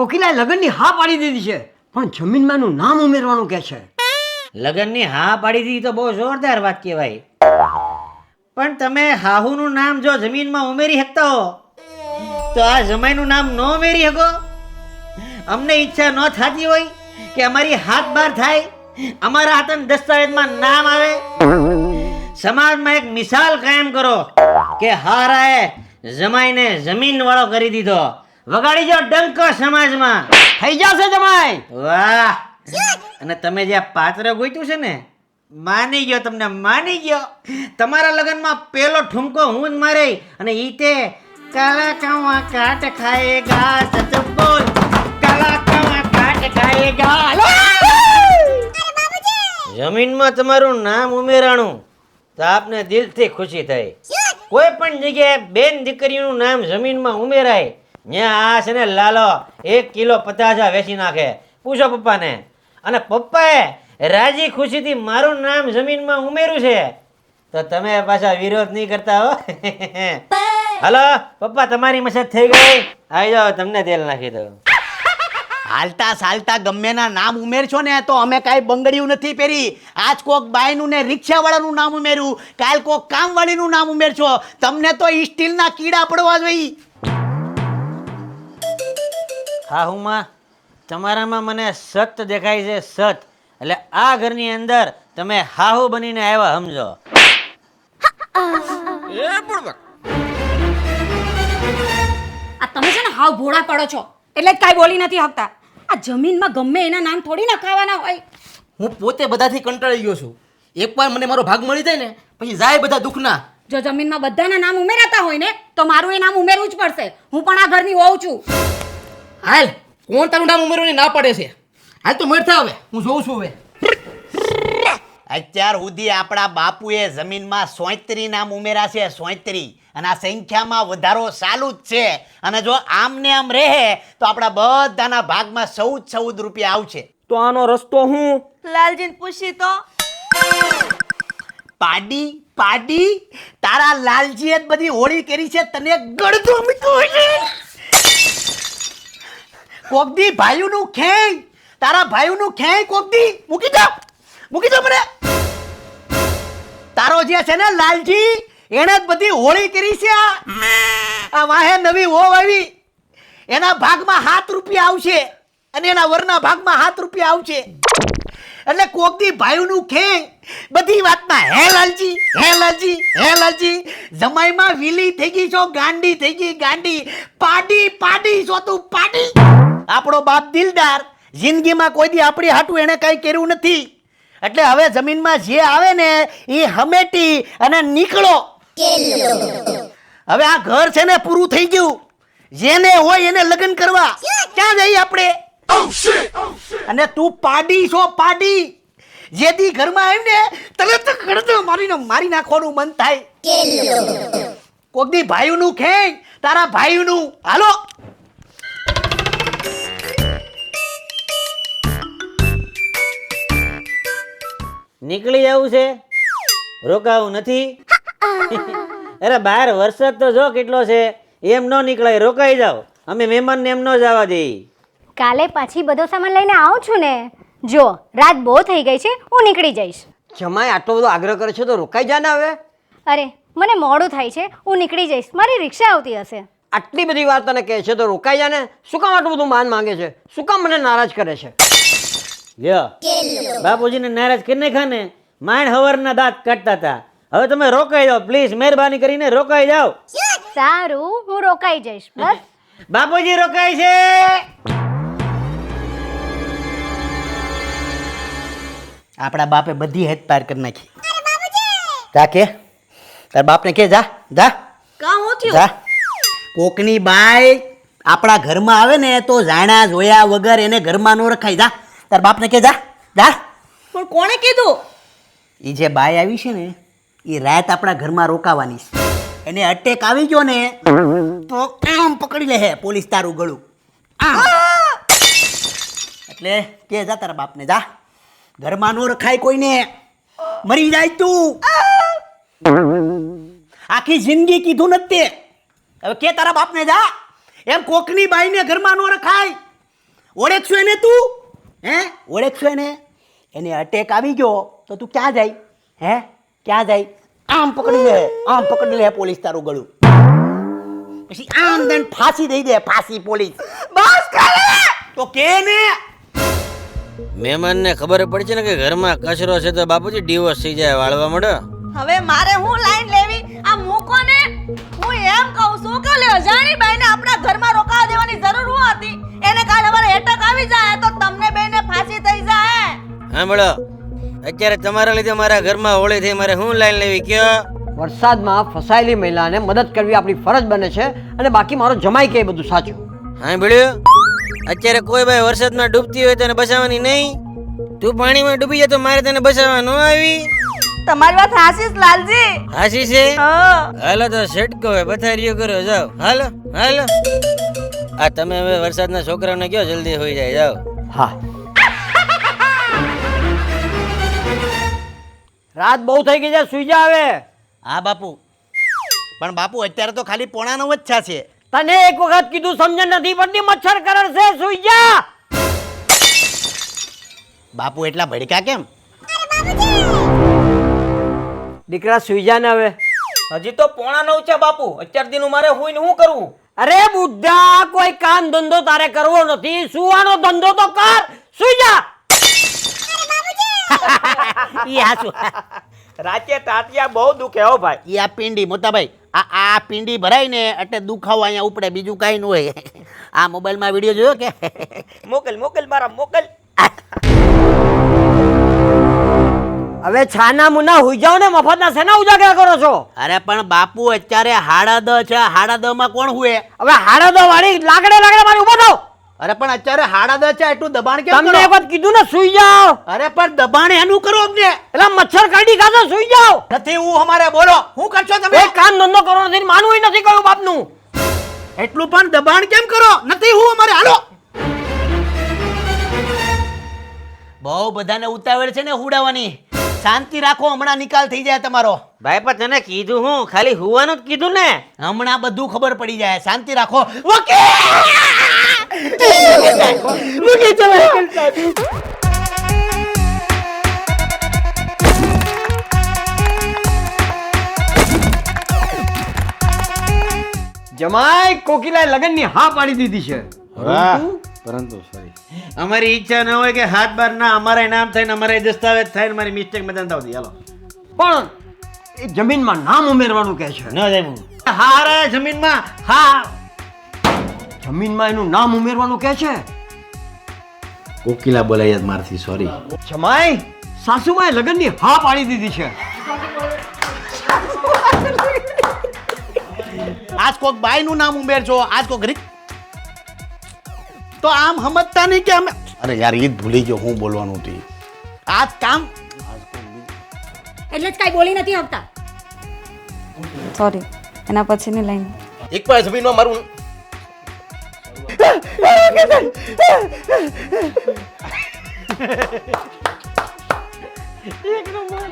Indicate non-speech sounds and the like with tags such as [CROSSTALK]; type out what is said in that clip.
કોકિલાએ લગ્નની હા પાડી દીધી છે. પણ જમીનમાંનું નામ ઉમેરવાનું કે છે. લગ્નની હા પાડી દીધી તો બહુ જોરદાર વાત કહેવાય. પણ તમે હાહુનું નામ જો જમીનમાં ઉમેરી શકતા હો, તો આ જમાઈનું નામ ન ઉમેરી શકો. અમને ઈચ્છા ન થતી હોય કે અમારી હાથ બાર થાય, અમારા હાથન દસ્તાવેજમાં નામ આવે. સમાજમાં એક મિસાલ કાયમ કરો કે હારાએ જમાઈને જમીન વાળો કરી દીધો. વગાડી જો ડંકો સમાજમાં. થઈ જશે જમાઈ વાહ. અને તમે જે આ પાત્ર ગોઈતું છે ને માની ગયો તમને માની ગયો. તમારા લગ્નમાં પેલો ઠુમકો હું જ મારે. અને ઈ તે કાલા કાવા કાટ ખાયેગા સચ બોલ. કાલા કાવા કાટ ખાયેગા જમીનમાં તમારું નામ ઉમેરાણું તો આપને દિલથી ખુશી થઈ કોઈ પણ જગ્યાએ બેન દીકરીનું નામ જમીનમાં ઉમેરાય ત્યાં આ છે ને લાલો, એક કિલો પતાસા વેચી નાખે. પૂછો પપ્પાને. અને પપ્પાએ રાજી ખુશીથી મારું નામ જમીનમાં ઉમેર્યું છે. તો તમે પાછા વિરોધ નહીં કરતા હો. [LAUGHS] હલો, પપ્પા, તમારી મસાજ થઈ ગઈ? આવી જાઓ, તમને તેલ નાખી દઉં. હાલતા ચાલતા ગમેના નામ ઉમેરશો ને તો અમે કાંઈ બંગડીયું નથી પહેરી. આજ કોક બાયનું ને રિક્ષાવાળાનું નામ ઉમેર્યું. કાલ કોક કામવાળીનું નામ ઉમેરશો. તમને તો સ્ટીલના કીડા પડવા જોઈએ. હા હુંમાં તમારામાં મને સત દેખાય છે સત. એટલે આ ઘરની અંદર તમે હાહુ બનીને આવ્યા સમજો. આ તમે છે ને હાવ ભોળા પડો છો. એટલે જ કાંઈ બોલી નથી શકતા. આ જમીનમાં ગમે એના નામ થોડી ના ખાવાના હોય. હું પોતે બધાથી કંટાળી ગયો છું. એકવાર મને મારો ભાગ મળી જાય ને પછી જાય બધા દુઃખના. જો જમીનમાં બધાના નામ ઉમેરાતા હોય ને તો મારું એ નામ ઉમેરવું જ પડશે. હું પણ આ ઘરની હોઉં છું. હાલ કોણ તારું નામ ઉમેરવાની ના પાડે છે? હાલ તો મળતા હવે હું જોઉં છું હવે. અત્યાર સુધી આપણા બાપુએ જમીનમાં સોંતરી નામ ઉમેરા છે સોંતરી. અને આ સંખ્યામાં વધારો ચાલુ જ છે. અને જો આમ ને આમ રહે તો આપણા બધાના ભાગમાં ચૌદ ચૌદ રૂપિયા આવશે. તો આનો રસ્તો હું? લાલજીને પૂછી તો. પાડી પાડી. તારા લાલજીએ જ બધી હોળી કરી છે તને ગળદો મીઠું છે કોકદી ભાઈઓનું ખેંગ તારા ભાઈઓનું ખેંચ કોકદી? મૂકી દો. મૂકી દો મને. તારો જે છે ને લાલજી, એણે જ બધી હોળી કરી છે આ. વાહે નવી હોવ આવી. એના ભાગમાં સાત રૂપિયા આવશે અને એના વરના ભાગમાં સાત રૂપિયા આવશે. એટલે કોકદી ભાઈઓનું ખેંગ બધી વાતમાં, હે લાલજી હે લાલજી હે લાલજી, જમાઈમાં વીલી થઈ ગઈ છો, ગાંડી થઈ ગઈ, ગાંડી. પાડી પાડી છો તું પાડી. આપણો બાપ દિલદાર. જિંદગીમાં કોઈ દી આપણી હાટું એણે કાંઈ કર્યું નથી. એટલે હવે જમીનમાં જે આવે ને, એ હમેટી અને નીકળો. હવે આ ઘર છે ને પૂરું થઈ ગયું. જેને હોય એને લગ્ન કરવા. ક્યાં જઈએ આપણે? અને તું પાડી છો, પાડી. જે દી ઘરમાં આવ્યું ને, તરત કડતો મારીને મારી નાખવાનું મન થાય. કોક દી ભાઈનું ખેંચ, તારા ભાઈનું. હાલો. નીકળી જવું છે? રોકાવું નથી? અરે બાર વરસાદ તો જો કેટલો છે એમ ન નીકળાય રોકાઈ જાઓ. અમે મહેમાનને એમ ન જવા દઈએ કાલે પાછી બધો સામાન લઈને આવું છું ને. જો રાત બહુ થઈ ગઈ છે હું નીકળી જઈશ. જમાય આટલો બધો આગ્રહ કરે છે તો રોકાઈ જા ને હવે. અરે મને મોડું થાય છે હું નીકળી જઈશ. મારી રિક્ષા આવતી હશે. આટલી બધી વાર તને કહે છે તો રોકાઈ જા ને. શું કામ આટલું બધું માન માંગે છે? શું કામ મને નારાજ કરે છે? લ્યો. બાપુજીને નારાજ કરી નાખ્યા ને માણ હવરના દાંત કાઢતા હતા. હવે તમે રોકાઈ જાઓ પ્લીઝ મહેરબાની કરીને રોકાઈ જાઓ. સારું હું રોકાઈ જઈશ બસ. બાપુજી રોકાય છે. આપણા બાપે બધી હેત પાર કરી નાખી. જા કે તાર બાપને કે જા જા. જા. કોકની બાઈ આપણા ઘરમાં આવે ને તો જાણા જોયા વગર એને ઘરમાં નો રખાય. જા. તાર બાપને કે જા જા. પણ કોણે કીધું? એ જે બાય આવી છે ને એ રાત આપણા ઘરમાં રોકાવાની છે. એને અટેક આવી ગયો ને તો આમ પકડી લે હે પોલીસ તારું ગળું. એટલે કે જા તારા બાપને જા. ઘરમાં નો રખાય કોઈને. મરી જાય તું. આખી જિંદગી કીધું નથી. હવે કે તારા બાપને જા. એમ કોકની બાઈને ઘરમાં નો રખાય. ઓળખશું એને તું? હે? ઓળખશો એને? એને અટેક આવી ગયો તો તું ક્યાં જાય? હે? ક્યાં જાય? આમ પકડી લે આમ પકડી લે પોલીસ તારું ગળું. પછી આમ દન ફાંસી દઈ દે ફાંસી પોલીસ. બસ તો કે ને? મહેમાનને ખબર પડશે ને કે ઘરમાં કચરો છે તો બાપુજી ડિવોર્સ થઈ જાય વાળવા મળે? હવે મારે હું લાઈન લેવી? આ મૂકો ને. હું એમ કહું છું કે અજાણી બાઈને આપણા ઘરમાં રોકાવા દેવાની જરૂર હું હતી. એને કાલ અમારે એટક આવી જાય તો તમને બેને ફાંસી થઈ જાય. સાંભળો અત્યારે તમારા લીધે મારા ઘરમાં હોળી થઈ મારે શું લાઈન લેવી કયો? વરસાદમાં ફસાયેલી મહિલાને મદદ કરવી આપણી ફરજ બને છે અને બાકી મારો જમાઈ કે બધું સાચું. સાંભળ્યું? અત્યારે કોઈ ભાઈ વરસાદમાં ડૂબતી હોય તેને બચાવવાની નહીં. તું પાણીમાં ડૂબી જાય તો મારે તને બચાવવા ન આવી. તમારી વાત હાશીશ લાલજી? હાસી છે? હા. હાલો તો સેટકો હોય પથારીઓ કરો જાઓ. હાલો હાલો. આ તમે હવે વરસાદના છોકરાઓને કયો જલ્દી હોઈ જાય જાઓ. હા. રાત બહુ થઈ ગઈ છે સુઈ જા હવે. હા બાપુ. પણ બાપુ અત્યારે તો ખાલી પોણાનો વચ્ચા છે તને એક વખત કીધું સમજણ નથી પડતી મચ્છર કરડ છે સુઈ જા. બાપુ એટલા ભડકા કેમ? દીકરા સુઈ જા ને હવે. હજી તો પોણા નવ છે બાપુ. અત્યાર દીનું મારે હુઈને શું કરવું અરે બુદ્ધા કોઈ કામ ધંધો તારે કરવો નથી. સુવાનો ધંધો તો કર. સુઈ જા. ઈ રાતે તાટિયા બહુ દુખે હો ભાઈ. ઈ આ પિંડી મોટાભાઈ આ આ પિંડી ભરાય ને એટલે દુખાવો અહીંયા ઉપડે બીજું કાંઈ ન હોય. આ મોબાઈલમાં વીડિયો જોયો કે? મોકલ મોકલ મારા મોકલ. હવે છાના મુના હુઈ જાઓ ને મફતના શેના ઉજાગરા કરો છો? અરે પણ બાપુ અત્યારે હાડા દ છે હાડા દ માં કોણ હુએ? હવે હાડા દ વાળી લાકડે લાકડે મારી ઊભો થાવ. અરે પણ અત્યારે હાડા દ છે એટલું દબાણ કેમ તમને એક વાત કીધું ને સુઈ જાઓ. અરે પણ દબાણ એનું કરો અમને. એટલે મચ્છર કાઢી ખાધો સુઈ જાઓ. નથી હું અમારે બોલો હું કરશો તમે? એક કામ ધંધો કરો નથી માનવું નથી કયું બાપનું. એટલું પણ દબાણ કેમ કરો? નથી હું અમારે હાલો. બહુ બધાને ઉતાવળ છે ને ઉડાવવાની શાંતિ રાખો હમણાં નિકાલ થઈ જાય તમારો. ભાઈ પણ તને કીધું હું ખાલી હુવાનું જ કીધું ને. હમણાં બધું ખબર પડી જાય. શાંતિ રાખો. ઓકે જમાઈ કોકિલાએ લગનની હા પાડી દીધી છે. અમારી ઈચ્છા ન હોય કે હાથ બાર ના અમારે નામ થાય ને અમારે દસ્તાવેજ થાય ને મારી મિસ્ટેક મેદાન થાવ હાલો. પણ એ જમીનમાં નામ ઉમેરવાનું કહે છે. ન જાય હા રે જમીનમાં હા. જમીનમાં એનું નામ ઉમેરવાનું કહે છે? કોકિલા બોલાય મારથી સોરી જમાઈ સાસુમાએ લગ્નની હા પાડી દીધી છે. આજ કોક બાઈનું નામ ઉમેરજો. આજ કોક રીત તો આમ સમજતા નહીં કે અમે અરે યાર એ જ ભૂલી ગયો હું બોલવાનું હતી આજ કામ એટલે જ કાંઈ બોલી નથી શકતા સોરી એના પછીની લાઈન એક પાસે જમીનમાં મારું [LAUGHS]